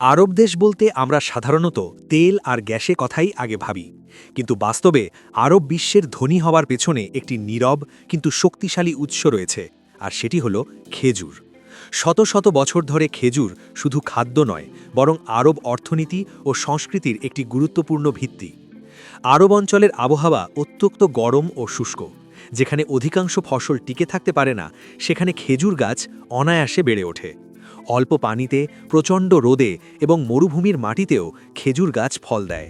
আরব দেশ বলতে আমরা সাধারণত তেল আর গ্যাসে কথাই আগে ভাবি। কিন্তু বাস্তবে আরব বিশ্বের ধনী হওয়ার পেছনে একটি নীরব কিন্তু শক্তিশালী উৎস রয়েছে, আর সেটি হল খেজুর। শত শত বছর ধরে খেজুর শুধু খাদ্য নয়, বরং আরব অর্থনীতি ও সংস্কৃতির একটি গুরুত্বপূর্ণ ভিত্তি। আরব অঞ্চলের আবহাওয়া অত্যন্ত গরম ও শুষ্ক, যেখানে অধিকাংশ ফসল টিকে থাকতে পারে না, সেখানে খেজুর গাছ অনায়াসে বেড়ে ওঠে। অল্প পানিতে, প্রচণ্ড রোদে এবং মরুভূমির মাটিতেও খেজুর গাছ ফল দেয়।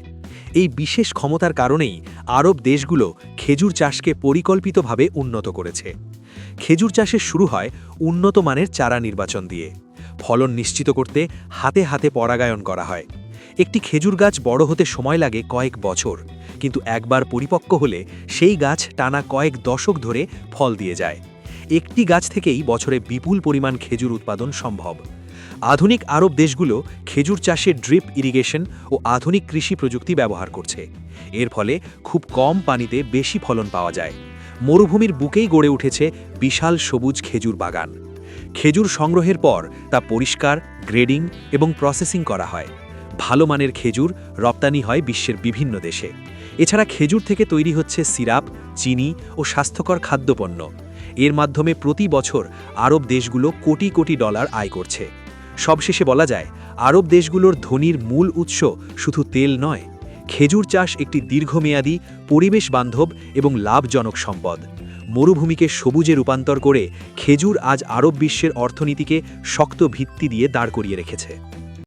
এই বিশেষ ক্ষমতার কারণেই আরব দেশগুলো খেজুর চাষকে পরিকল্পিতভাবে উন্নত করেছে। খেজুর চাষের শুরু হয় উন্নত মানের চারা নির্বাচন দিয়ে। ফলন নিশ্চিত করতে হাতে হাতে পরাগায়ন করা হয়। একটি খেজুর গাছ বড় হতে সময় লাগে কয়েক বছর, কিন্তু একবার পরিপক্ক হলে সেই গাছ টানা কয়েক দশক ধরে ফল দিয়ে যায়। একটি গাছ থেকেই বছরে বিপুল পরিমাণ খেজুর উৎপাদন সম্ভব। আধুনিক আরব দেশগুলো খেজুর চাষে ড্রিপ ইরিগেশন ও আধুনিক কৃষি প্রযুক্তি ব্যবহার করছে। এর ফলে খুব কম পানিতে বেশি ফলন পাওয়া যায়। মরুভূমির বুকেই গড়ে উঠেছে বিশাল সবুজ খেজুর বাগান। খেজুর সংগ্রহের পর তা পরিষ্কার, গ্রেডিং এবং প্রসেসিং করা হয়। ভালো মানের খেজুর রপ্তানি হয় বিশ্বের বিভিন্ন দেশে। এছাড়া খেজুর থেকে তৈরি হচ্ছে সিরাপ, চিনি ও স্বাস্থ্যকর খাদ্যপণ্য। এর মাধ্যমে প্রতি বছর আরব দেশগুলো কোটি কোটি ডলার আয় করছে। সবশেষে বলা যায়, আরব দেশগুলোর ধনির মূল উৎস শুধু তেল নয়, খেজুর চাষ একটি দীর্ঘমেয়াদী, পরিবেশ বান্ধব এবং লাভজনক সম্পদ। মরুভূমিকে সবুজে রূপান্তর করে খেজুর আজ আরব বিশ্বের অর্থনীতিকে শক্ত ভিত্তি দিয়ে দাঁড় করিয়ে রেখেছে।